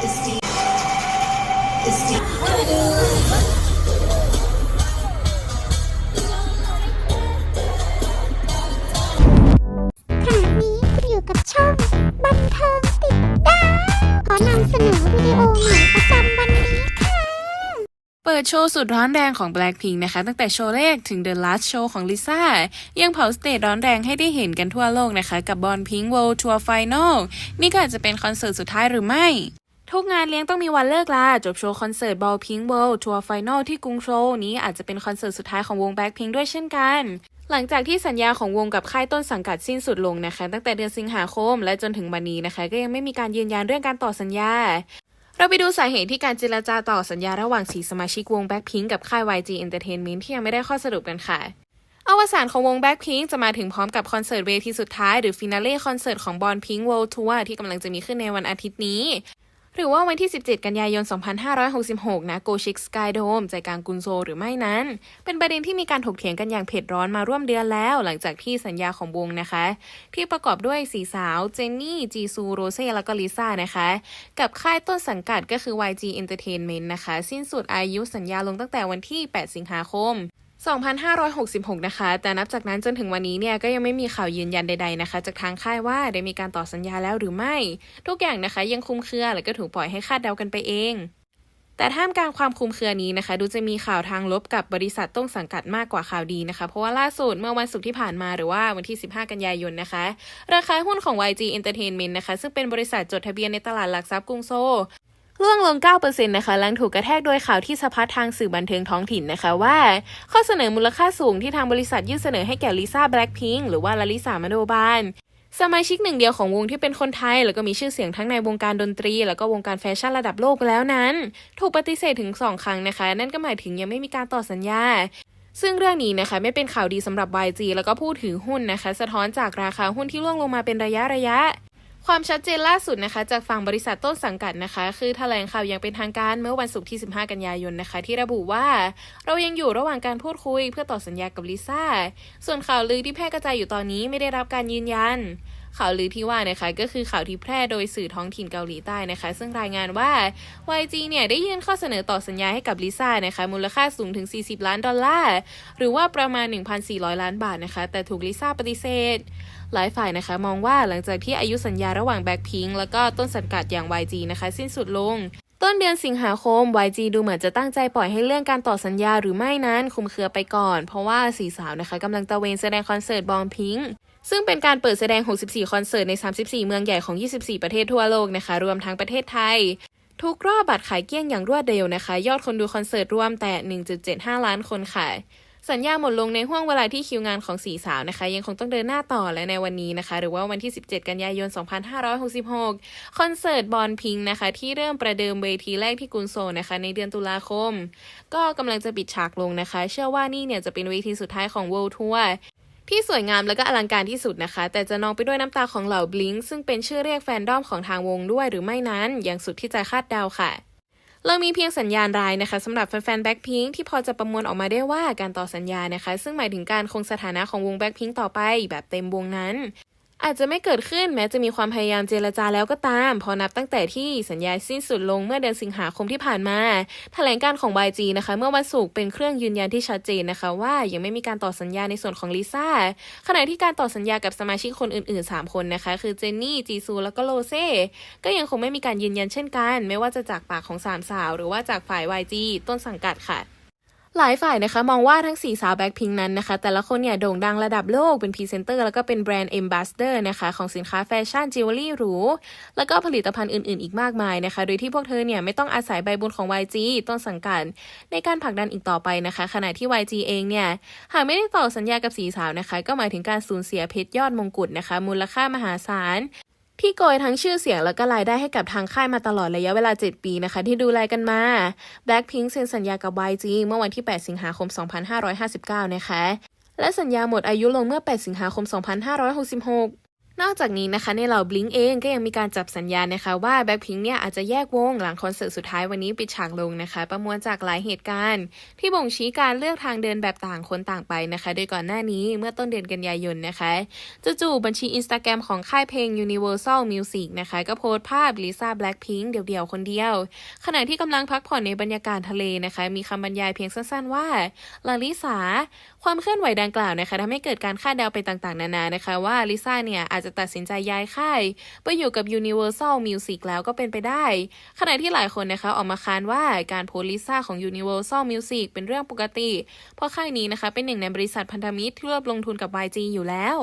ขณะนี้คุณอยู่กับช่องบันเทิงติดดาวขอนำเสนอวิดีโอใหม่ประจำวันนี้ค่ะ เปิดโชว์สุดร้อนแรงของ Blackpink นะคะ ตั้งแต่โชว์แรกถึง The Last Show ของลิซ่า ยังเผาสเตจร้อนแรงให้ได้เห็นกันทั่วโลกนะคะ กับบอลพิง World Tour Final นี่ก็อาจจะเป็นคอนเสิร์ตสุดท้ายหรือไม่ ทุกงานเลี้ยงต้องมีวันเลิกลาจบโชว์คอนเสิร์ตบอลพิง World Tour Final ที่กรุงโซลนี้อาจจะเป็นคอนเสิร์ตสุดท้ายของวง Blackpink ด้วยเช่นกัน หลังจากที่สัญญาของวงกับค่ายต้นสังกัดสิ้นสุดลงนะคะ ตั้งแต่เดือนสิงหาคมและจนถึงวันนี้นะคะ ก็ยังไม่มีการยืนยันเรื่องการต่อสัญญา เราไปดูสาเหตุที่การเจรจาต่อสัญญาระหว่างสีสมาชิกวง Blackpink กับค่าย YG Entertainment ที่ยังไม่ได้ข้อสรุปกันค่ะอวสานของวง Blackpink จะมาถึงพร้อมกับคอนเสิร์ตเวทีสุดท้ายหรือฟินาเล่คอนเสิร์ตของ Born Pink World Tour ที่กำลังจะมีขึ้นในวันอาทิตย์นี้ หรือว่าวันที่ 17 กันยายน 2566 นะโกชิกสกายโดมใจกลางกรุงโซหรือไม่นั้น เป็นประเด็นที่มีการถกเถียงกันอย่างเผ็ดร้อนมาร่วมเดือนแล้ว หลังจากที่สัญญาของวงนะคะ ที่ประกอบด้วยสีสาว เจนนี่ จีซู โรเซ่ แล้วก็ลิซ่านะคะ กับค่ายต้นสังกัดก็คือ YG Entertainment นะคะ สิ้นสุดอายุสัญญาลงตั้งแต่วันที่ 8 สิงหาคม 2566 นะคะ แต่นับจากนั้นจนถึงวันนี้เนี่ยก็ยังไม่มีข่าวยืนยันใดๆนะคะ จากทางค่ายว่าได้มีการต่อสัญญาแล้วหรือไม่ ทุกอย่างนะคะยังคลุมเครือและก็ถูกปล่อยให้คาดเดากันไปเอง แต่ท่ามกลางความคลุมเครือนี้นะคะ ดูจะมีข่าวทางลบกับบริษัทต้นสังกัดมากกว่าข่าวดีนะคะ เพราะว่าล่าสุดเมื่อวันศุกร์ที่ผ่านมาหรือว่าวันที่ 15 กันยายนนะคะ ราคาหุ้นของ YG Entertainment นะคะ ซึ่งเป็นบริษัทจดทะเบียนในตลาดหลักทรัพย์กรุงโซล ร่วงลง 9%นะคะหลังถูกกระแทกโดยข่าวที่สะพัดทางสื่อบันเทิงท้องถิ่นนะคะว่า ข้อเสนอมูลค่าสูงที่ทางบริษัทยื่นเสนอให้แก่ลิซ่าแบล็ k พิงหรือว่าลาลิสามโนบาลสมาชิกหนึ่งเดียวของวงที่เป็นคนไทย แล้วก็มีชื่อเสียงทั้งในวงการดนตรี แล้วก็วงการแฟชั่นระดับโลกแล้วนั้น ถูกปฏิเสธถึง 2 ครั้งนะคะ นั่นก็หมายถึงยังไม่มีการต่อสัญญา ซึ่งเรื่องนี้นะคะไม่เป็นข่าวดีสำหรับ YG แล้วก็ผู้ถือหุ้นนะคะ สะท้อนจากราคาหุ้นที่ร่วงลงมาเป็นระยะระยะ ความชัดเจนล่าสุดนะคะ จากฝั่งบริษัทต้นสังกัดนะคะ คือแถลงข่าวอย่างเป็นทางการเมื่อวันศุกร์ที่ 15 กันยายนนะคะ ที่ระบุว่าเรายังอยู่ระหว่างการพูดคุยเพื่อต่อสัญญากับลิซ่า ส่วนข่าวลือที่แพร่กระจายอยู่ตอนนี้ไม่ได้รับการยืนยัน ข่าวลือที่ว่านะคะก็คือข่าวที่แพร่โดยสื่อท้องถิ่นเกาหลีใต้นะคะ ซึ่งรายงานว่า YG เนี่ยได้ยื่นข้อเสนอต่อสัญญาให้กับลิซ่านะคะ มูลค่าสูงถึง 40 ล้านดอลลาร์หรือว่าประมาณ 1,400 ล้านบาทนะคะ แต่ถูกลิซ่าปฏิเสธ หลายฝ่ายนะคะ มองว่าหลังจากที่อายุสัญญาระหว่างแบ็คพิงแล้วก็ต้นสังกัดอย่าง YG นะคะ สิ้นสุดลง ต้นเดือนสิงหาคม YG ดูเหมือนจะตั้งใจปล่อยให้เรื่องการต่อสัญญาหรือไม่นั้นคุมเครือไปก่อน เพราะว่าสีสาวนะคะกำลังตะเวนแสดงคอนเสิร์ตบอมพิงซึ่งเป็นการเปิดแสดง 64 คอนเสิร์ตใน 34 เมืองใหญ่ของ 24 ประเทศทั่วโลกนะคะ รวมทั้งประเทศไทย ทุกรอบบัตรขายเกลี้ยงอย่างรวดเร็วนะคะ ยอดคนดูคอนเสิร์ตรวมแต่ 1.75 ล้านคนค่ะ สัญญาหมดลงในห่วงเวลาที่คิวงานของสีสาวนะคะ ยังคงต้องเดินหน้าต่อและในวันนี้นะคะ หรือว่าวันที่ 17 กันยายน 2566 คอนเสิร์ตบอลพิงนะคะ ที่เริ่มประเดิมเวทีแรกที่กรุงโซนะคะ ในเดือนตุลาคม ก็กำลังจะปิดฉากลงนะคะ เชื่อว่านี่เนี่ยจะเป็นเวทีสุดท้ายของ World Tour ที่สวยงามและก็อลังการที่สุดนะคะ แต่จะนองไปด้วยน้ำตาของเหล่าบลิงซึ่งเป็นชื่อเรียกแฟนดอมของทางวงด้วยหรือไม่นั้นอย่างสุดที่จะคาดเดาค่ะ เรามีเพียงสัญญาณรายนะคะสำหรับแฟนๆแบ็คพิงที่พอจะประมวลออกมาได้ว่าการต่อสัญญานะคะ ซึ่งหมายถึงการคงสถานะของวงแบ็คพิงต่อไปแบบเต็มวงนั้น อาจจะไม่เกิดขึ้นแม้จะมีความพยายามเจรจาแล้วก็ตาม พอนับตั้งแต่ที่สัญญาสิ้นสุดลงเมื่อเดือนสิงหาคมที่ผ่านมา แถลงการของ YG นะคะ เมื่อวันศุกร์เป็นเครื่องยืนยันที่ชัดเจนนะคะ ว่ายังไม่มีการต่อสัญญาในส่วนของลิซ่าขณะที่การต่อสัญญากับสมาชิกคนอื่นๆ 3 คนนะคะ คือเจนนี่จีซูแล้วก็โลเซ่ก็ยังคงไม่มีการยืนยันเช่นกัน ไม่ว่าจะจากปากของสามสาว หรือว่าจากฝ่าย YG ต้นสังกัดค่ะ หลายฝ่ายนะคะมองว่าทั้ง 4 สาวแบ็คพิงนั้นนะคะ แต่ละคนเนี่ยโด่งดังระดับโลกเป็นพรีเซนเตอร์แล้วก็เป็นแบรนด์เอมบาสเดอร์นะคะของสินค้าแฟชั่นจิวเวลรี่หรู แล้วก็ผลิตภัณฑ์อื่นๆ อีกมากมายนะคะ โดยที่พวกเธอเนี่ยไม่ต้องอาศัยใบบุญของ YG ต้นสังกัดในการผลักดันอีกต่อไปนะคะ ขณะที่ YG เองเนี่ยหากไม่ได้ต่อสัญญากับสีสาวนะคะ ก็หมายถึงการสูญเสียเพชรยอดมงกุฎนะคะ มูลค่ามหาศาล ที่โกยทั้งชื่อเสียงแล้วก็รายได้ให้กับทางค่ายมาตลอดระยะเวลา 7 ปีนะคะ ที่ดูแลกันมา Blackpink เซ็นสัญญากับ YG เมื่อวันที่ 8 สิงหาคม 2559 นะคะ และสัญญาหมดอายุลงเมื่อ 8 สิงหาคม 2566 นอกจากนี้นะคะในเหล่าบลิงเองก็ยังมีการจับสัญญาณนะคะว่าแบ็คพิงเนี่ยอาจจะแยกวงหลังคอนเสิร์ตสุดท้ายวันนี้ปิดฉากลงนะคะ ประมวลจากหลายเหตุการณ์ ที่บ่งชี้การเลือกทางเดินแบบต่างคนต่างไปนะคะ โดยก่อนหน้านี้เมื่อต้นเดือนกันยายนนะคะจู่ๆบัญชีอินสตาแกรมของค่ายเพลง Universal Music นะคะก็โพสต์ภาพลิซ่าแบล็คพิงเดี่ยวๆคนเดียว ขณะที่กำลังพักผ่อนในบรรยากาศทะเลนะคะ มีคำบรรยายเพียงสั้นๆว่าลาลิสาความเคลื่อนไหวดังกล่าวนะคะทำให้เกิดการคาดเดาไปต่างๆ นานานะคะ ว่าลิซ่าเนี่ยอาจจะจะตัดสินใจย้ายค่ายไปอยู่กับ Universal Music แล้วก็เป็นไปได้ ขณะที่หลายคนนะคะออกมาค้านว่าการโพลิซ่าของ Universal Music เป็นเรื่องปกติ เพราะค่ายนี้นะคะเป็นหนึ่งในบริษัทพันธมิตรที่ร่วมลงทุนกับ YG อยู่แล้ว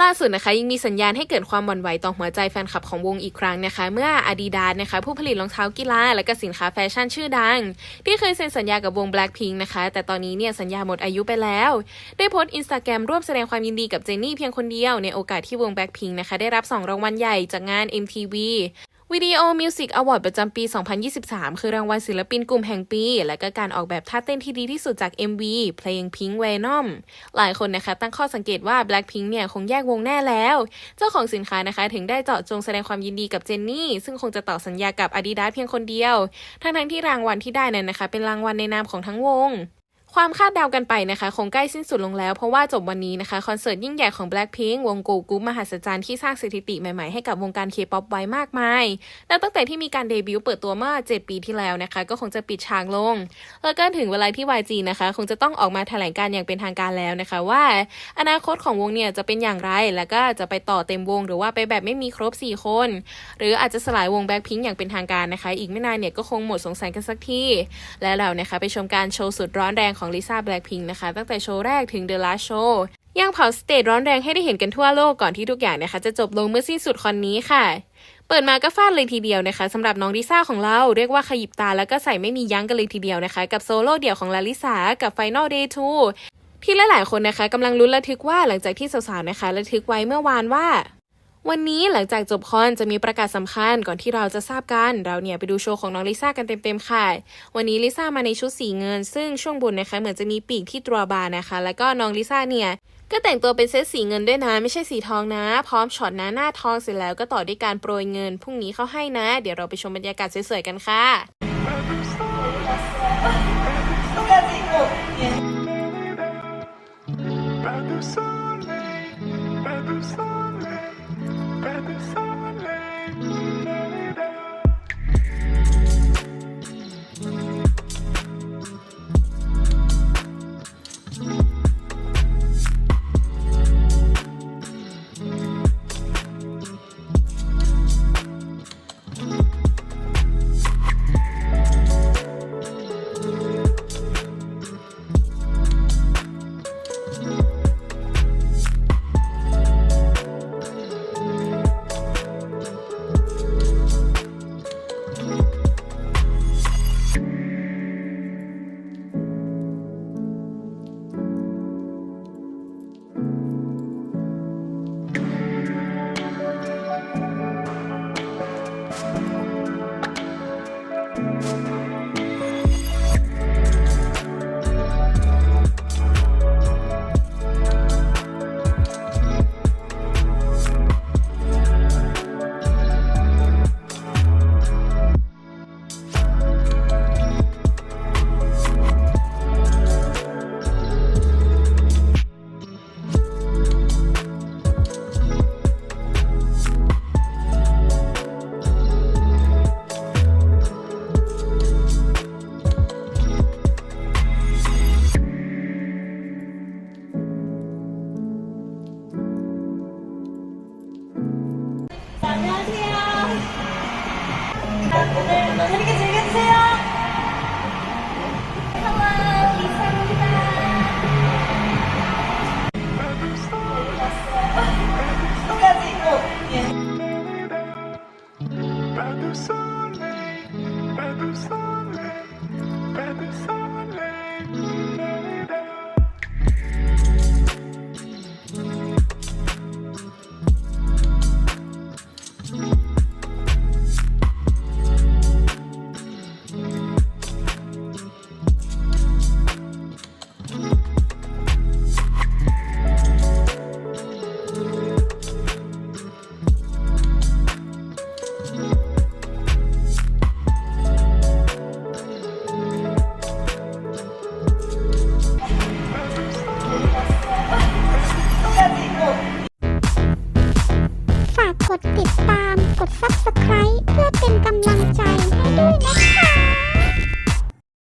ล่าสุดนะคะยังมีสัญญาณให้เกิดความหวั่นไหวต่อหัวใจแฟนคลับของวงอีกครั้งนะคะ เมื่อ Adidas นะคะ ผู้ผลิตรองเท้ากีฬาและก็สินค้าแฟชั่นชื่อดัง ที่เคยเซ็นสัญญากับวง Blackpink นะคะ แต่ตอนนี้เนี่ยสัญญาหมดอายุไปแล้ว ได้โพสต์อินสตาแกรมร่วมแสดงความยินดีกับเจนนี่เพียงคนเดียว ในโอกาสที่วง Blackpink นะคะ ได้รับ 2 รางวัลใหญ่จากงาน MTV วิดีโอมิวสิกอวอร์ดประจำปี 2023 คือรางวัลศิลปินกลุ่มแห่งปี และก็การออกแบบท่าเต้นที่ดีที่สุดจาก MV เพลง Pink Venom หลายคนนะคะตั้งข้อสังเกตว่า Blackpink เนี่ยคงแยกวงแน่แล้ว เจ้าของสินค้านะคะถึงได้เจาะจงแสดงความยินดีกับเจนนี่ ซึ่งคงจะต่อสัญญากับ Adidas เพียงคนเดียว ทั้งๆที่รางวัลที่ได้นั้นนะคะ เป็นรางวัลในนามของทั้งวง ความคาดเดากันไปนะคะ คงใกล้สิ้นสุดลงแล้ว เพราะว่าจบวันนี้นะคะ คอนเสิร์ตยิ่งใหญ่ของ Blackpink วงโกกรุ๊ปมหัศจรรย์ที่สร้างสถิติใหม่ๆให้กับวงการเคป๊อปไว้มากมาย และตั้งแต่ที่มีการเดบิวต์เปิดตัวเมื่อ 7 ปีที่แล้วนะคะ ก็คงจะปิดฉากลง แล้วก็ถึงเวลาที่ YG นะคะ คงจะต้องออกมาแถลงการอย่างเป็นทางการแล้วนะคะ ว่าอนาคตของวงเนี่ยจะเป็นอย่างไร แล้วก็จะไปต่อเต็มวง หรือว่าไปแบบไม่มีครบ 4 คน หรืออาจจะสลายวง Blackpink อย่างเป็นทางการนะคะ อีกไม่นานเนี่ยก็คงหมดสงสัยกันสักทีและเรานะคะไปชมการโชว์สุดร้อนแรงของลิซ่า Blackpink นะคะ ตั้งแต่โชว์แรกถึง The Last Show ยังเผาสเตจร้อนแรงให้ได้เห็นกันทั่วโลกก่อนที่ทุกอย่างนะคะ จะจบลงเมื่อสิ้นสุดคอนนี้ค่ะ เปิดมาก็ฟาดเลยทีเดียวนะคะสำหรับน้องลิซ่าของเราเรียกว่าขยิบตาแล้วก็ใส่ไม่มียั้งกันเลยทีเดียวนะคะ กับโซโล่เดี่ยวของลาลิสากับ Final Day 2ที่หลายๆคนนะคะกำลังลุ้นระทึกว่าหลังจากที่สาวๆนะคะระทึกไว้เมื่อวานว่า วันนี้หลังจากจบคอนจะมีประกาศสำคัญก่อนที่เราจะทราบกัน เราเนี่ยไปดูโชว์ของน้องลิซ่ากันเต็มๆค่ะ วันนี้ลิซ่ามาในชุดสีเงิน ซึ่งช่วงบนนะคะเหมือนจะมีปีกที่ตัวบาร์นะคะ แล้วก็น้องลิซ่าเนี่ยก็แต่งตัวเป็นเซตสีเงินด้วยนะ ไม่ใช่สีทองนะ พร้อมช็อตนะหน้าทองเสร็จแล้วก็ต่อด้วยการโปรยเงินพรุ่งนี้เขาให้นะ เดี๋ยวเราไปชมบรรยากาศสวยๆกันค่ะ